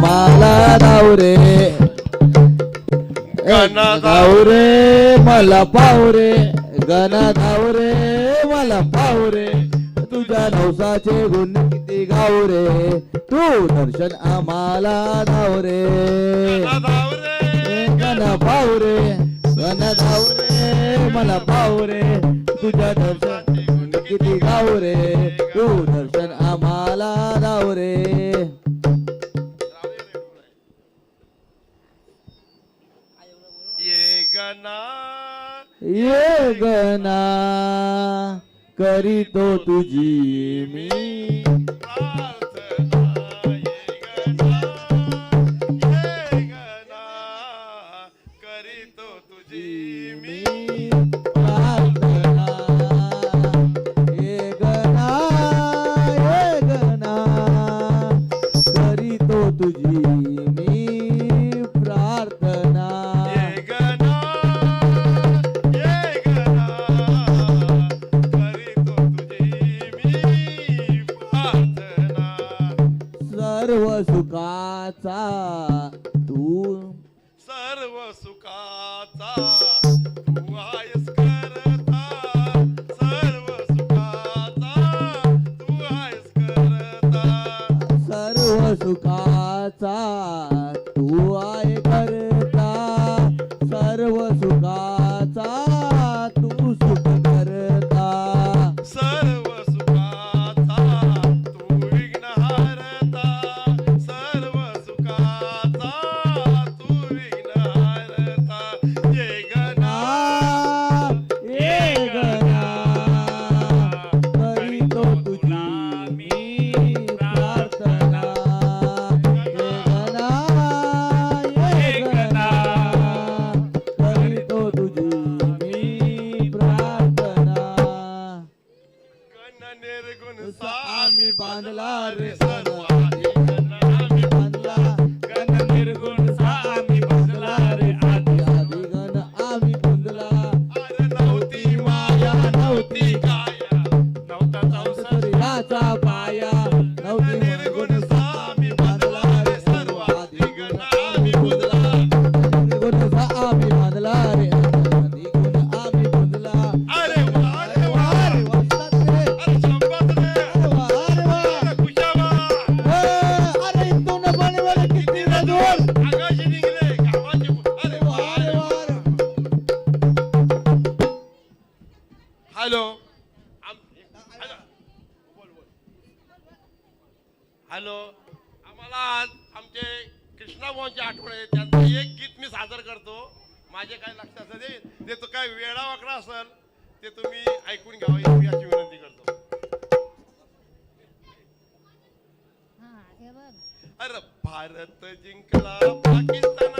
मला गणा गण धावरे मला पावरे. गण धावरे मला पावरे. तुझ्या नवसाचे गुण किती गावरे. तू दर्शन आम्हाला धावरे. गण पावरे. गण धावरे मला पावरे. तुझ्या दर्शन किती गावरे. तू दर्शन आम्हाला धावरे. योगना योगना करीतो तुझी मी. निर्गुण निर्गुण सा आम्ही बांधला रे सर्व गण निर्गुण हॅलो. आम्हाला आज आमचे कृष्णा भाऊंची आठवण आहे. त्यांचं एक गीत मी सादर करतो. माझे काय लक्षात असेल ते तो काय वेळा वाकडा असेल ते तुम्ही ऐकून घ्यावं मी अशी विनंती करतो. अरे भारत जिंकला पाकिस्तान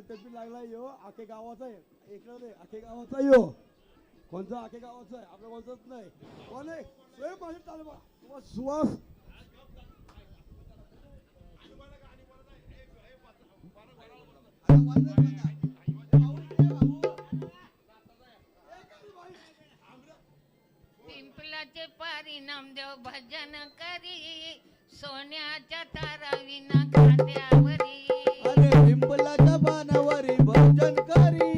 म्हणजे यो आखे गावाचा आहे. आखे गावाचा यो. कोणचा आखे गावाचा आहे? नाही. कोण आहे? माझे सुवास. पिंपलाचे परिणाम देव भजन करी सोन्याच्या तारा विना आपला जबानावरी भोजन करी.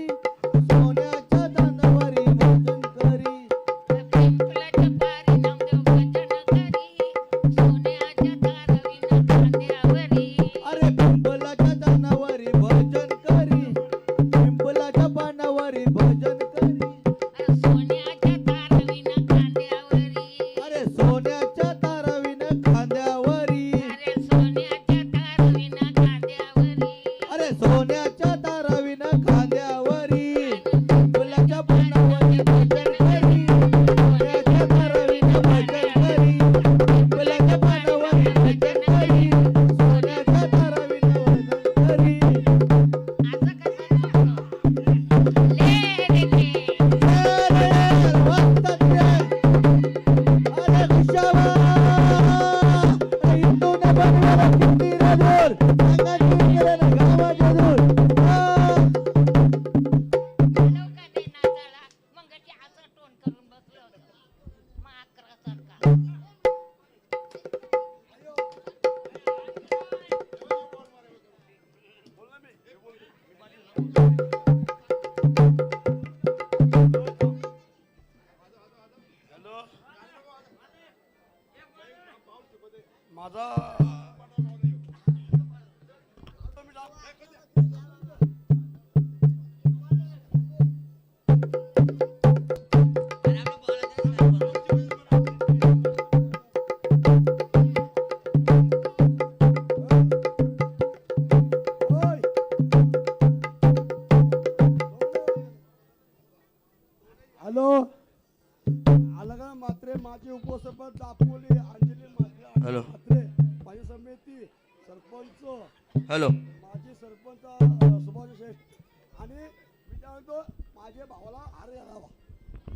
तो माझ्या भावाला हार घालावा.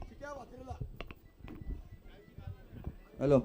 चिक्या वाकरीला हॅलो.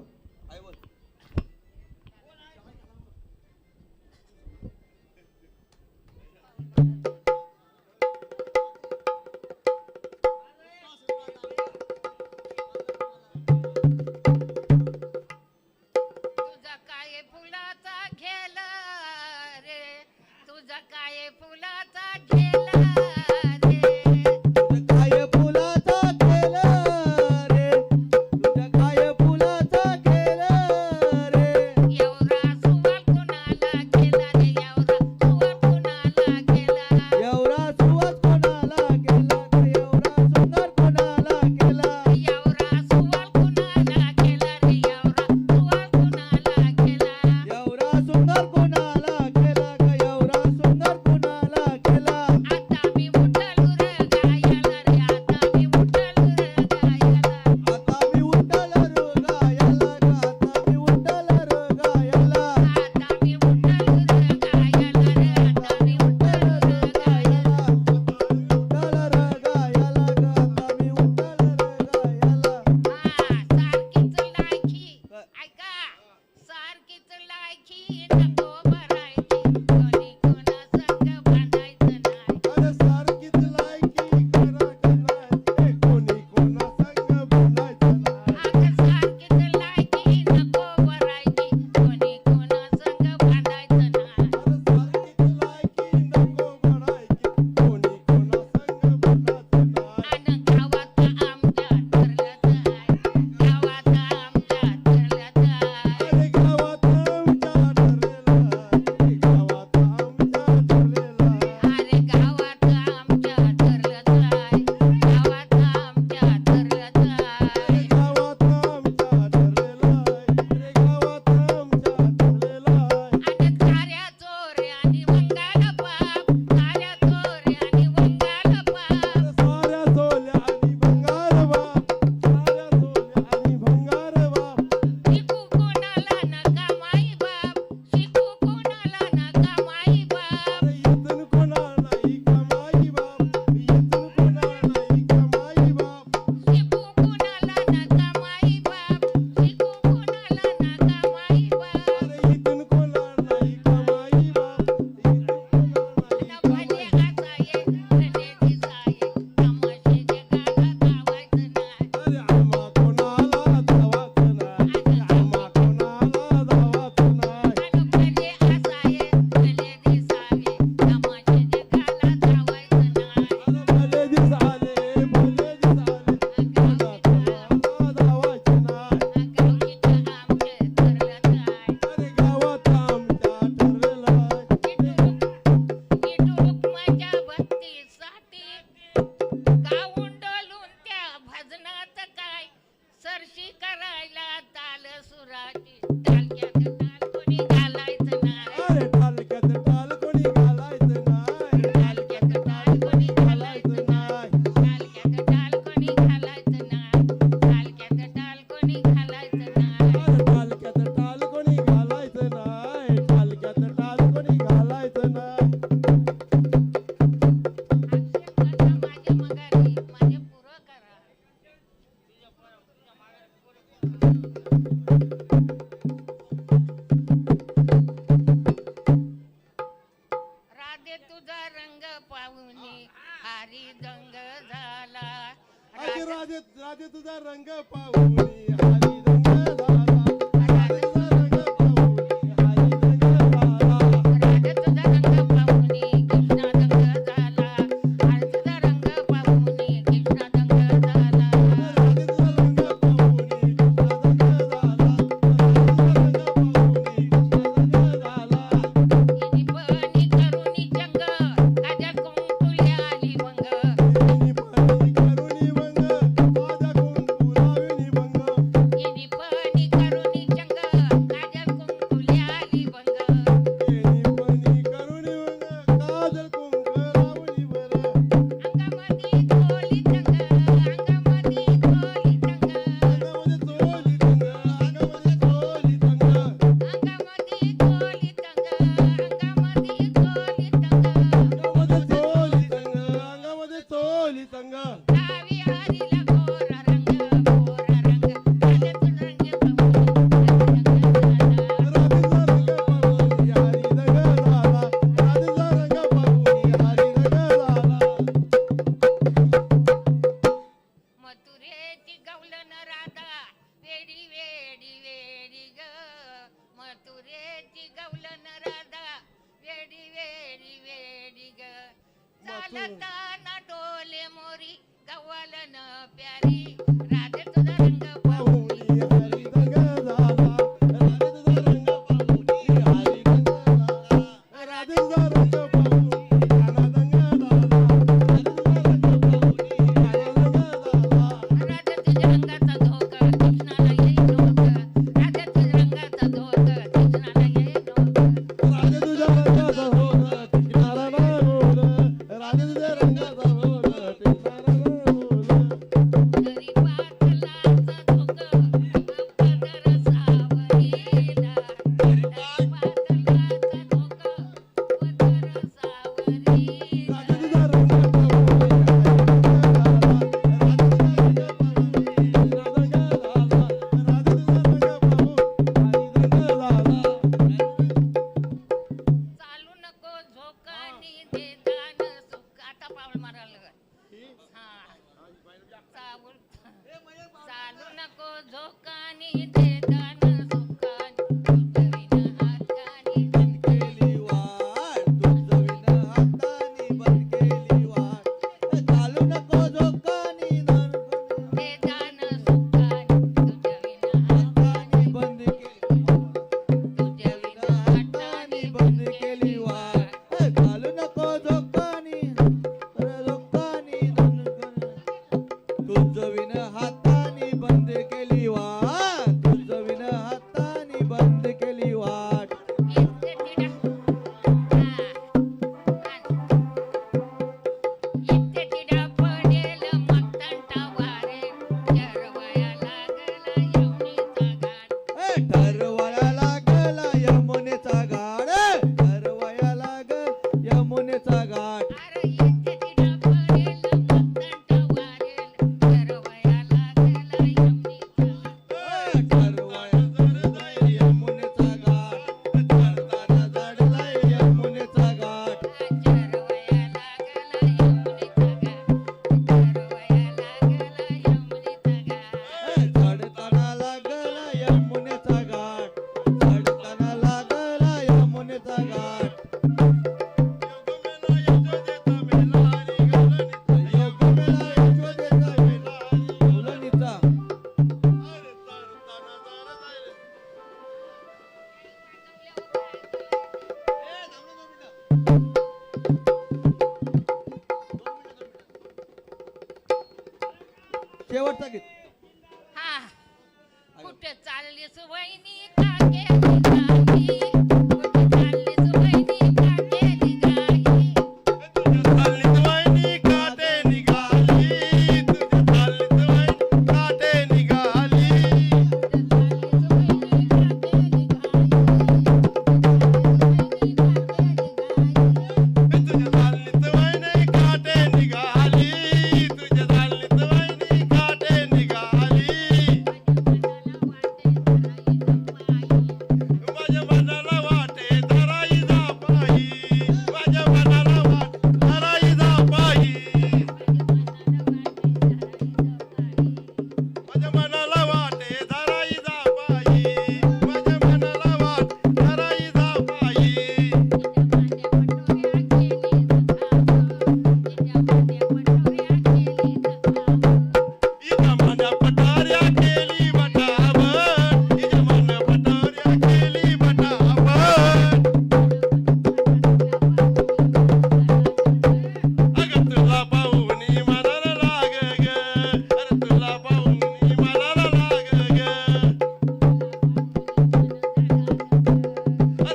हारी दंग झाला. अरे राधे- राजे राजे तुझा रंग पाहुनी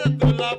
Abdullah.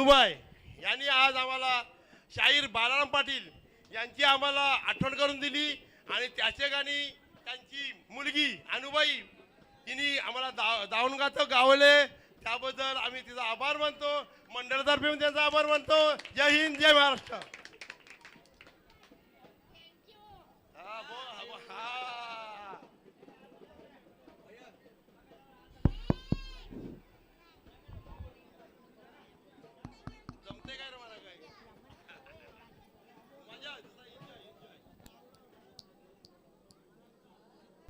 अनुभव यांनी आज आम्हाला शाहीर बालाराम पाटील यांची आम्हाला आठवण करून दिली आणि त्याचे गाणी त्यांची मुलगी अनुबाई तिने आम्हाला दा दावून गात गावले. त्याबद्दल आम्ही तिचा आभार मानतो. मंडळातर्फे त्यांचा आभार मानतो. जय हिंद जय महाराष्ट्र.